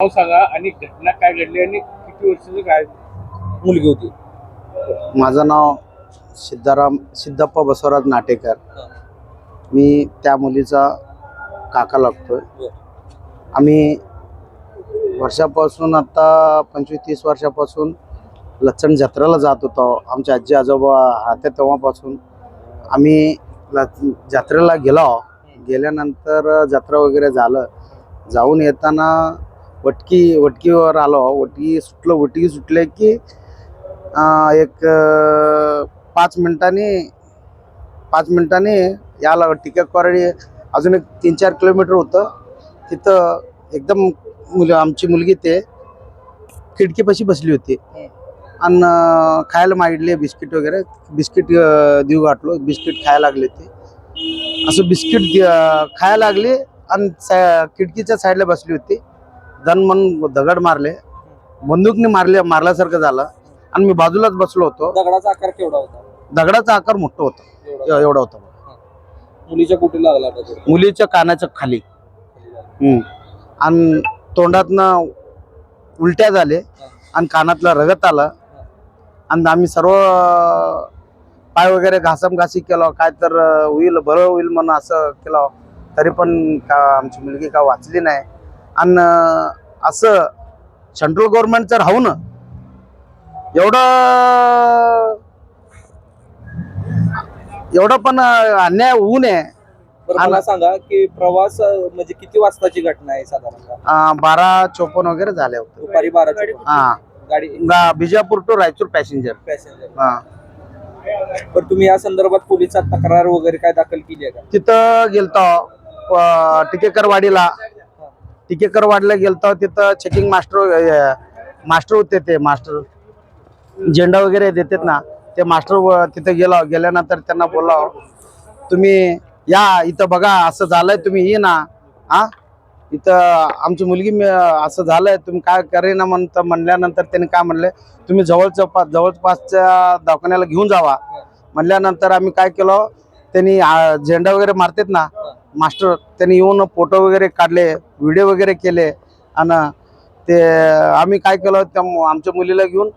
नाव सांगा आणि घटना काय घडली आणि किती वर्षाचं काय मुलगी होती? माझं नाव सिद्धाराम सिद्धप्पा बसवराज नाटेकर. मी त्या मुलीचा काका लागतोय. आम्ही वर्षापासून आता पंचवीस तीस वर्षापासून लचण जत्रेला जात होतो. आमचे आजी आजोबा राहते तेव्हापासून. आम्ही ल जत्रेला गेलो. गेल्यानंतर जत्रा वगैरे झालं. जाऊन येताना वटकी वटकीवर आलो. वटकी सुटलं वटकी सुटले की एक पाच मिनिटांनी पाच मिनिटांनी याला कॉरडी अजून एक तीन चार किलोमीटर होतं. तिथं एकदम मुलं आमची मुलगी ते खिडकीपाशी बसली होती. आणि खायला मागितले बिस्किट वगैरे. बिस्किट देऊ घातलो. बिस्किट खायला लागले ते. असं बिस्किट खायला लागली. आणि सा- खिडकीच्या साईडला बसली होती. दन मन दगड मारले. बंदूकने मारले मारल्यासारखं झालं. आणि मी बाजूलाच बसलो होतो. दगडाचा आकार केवढा होता? दगडाचा आकार मोठा होता. एवढा. होता. मुलीच्या कुठे लागला? मुलीच्या कानाच्या खाली. हम्म. आणि तोंडातनं उलट्या झाले. आणि कानातलं रगत आलं. आणि आम्ही सर्व पाय वगैरे घासम घासी केलं. काय तर होईल बरं होईल म्हणून असं केलं. तरी पण का आमची मुलगी का वाचली नाही. आणि असं सेंट्रल गव्हर्नमेंटचं राहून एवढं एवढं पण अन्याय होऊ नये. बरं मला सांगा की प्रवास अं, म्हणजे किती वाजताची घटना आहे साधारणतः? अं, बारा चोपन्न वगैरे झाले होते. दुपारी बाराची हा. गाडी गा- Bijapur to Raichur passenger passenger हा. तर तुम्ही या संदर्भात पोलिसात तक्रार वगैरे काय दाखल केली आहे का? तिथं गेलतो अं, टिकेकरवाडीला टिकेकरवाडीला गेलतो तिथं चेकिंग मास्टर मास्टर होते ते मास्टर झेंडा वगैरे देतात ना ते मास्टर व- तिथे गेलो गेल्यानंतर त्यांना बोललो तुम्ही या इथं बघा असं झालंय तुम्ही ये ना. हा? इथं आमची मुलगी असं झालंय तुम्ही काय करेना म्हणतं म्हणल्यानंतर त्यांनी काय म्हणले तुम्ही जवळच्या पा जवळपासच्या दवाखान्याला घेऊन जावा. म्हणल्यानंतर आम्ही काय केलं त्यांनी झेंडा वगैरे मारतात ना मास्टर त्यांनी येऊन फोटो वगैरे काढले व्हिडिओ वगैरे केले. आणि ते आम्ही काय केलं त्या आमच्या मुलीला घेऊन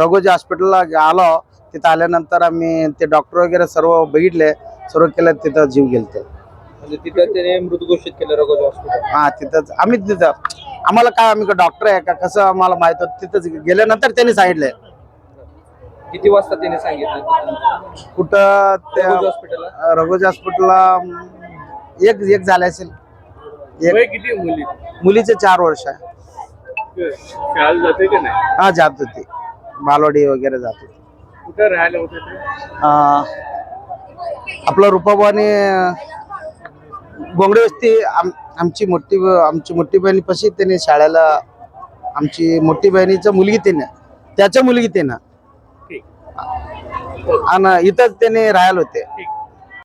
रघोजी हॉस्पिटलला आलो. तिथं आल्यानंतर आम्ही ते डॉक्टर वगैरे सर्व बघितले सर्व केलं तिथं जीव गेलते. म्हणजे तिथं त्याने मृत घोषित केलं रघोजी हॉस्पिटल. हा तिथंच आम्ही तिथं आम्हाला काय आम्ही डॉक्टर आहे का कसं आम्हाला माहीत होतं तिथंच गेल्यानंतर त्यांनी सांगितलंय किती वाजता त्याने सांगितलं? कुठं त्या हॉस्पिटलला. रघोजी हॉस्पिटलला एक एक झाले असेल. वय एक किती मुली? मुलीचे चार वर्ष आहे. शाळेला जाते का नाही? हा जात होती. बालवाडी वगैरे जात होती. कुठं राहायला होते ते? अं, आपलं रुपाबाने गोंगडे वस्ती आम आमची मोठी आमची मोठी बहिणीपाशी त्याने शाळेला आमची मोठी बहिणीचं मुलगी त्याने त्याच्या मुलगी त्यानं ठीक. आणि इथंच त्याने राहायला होते.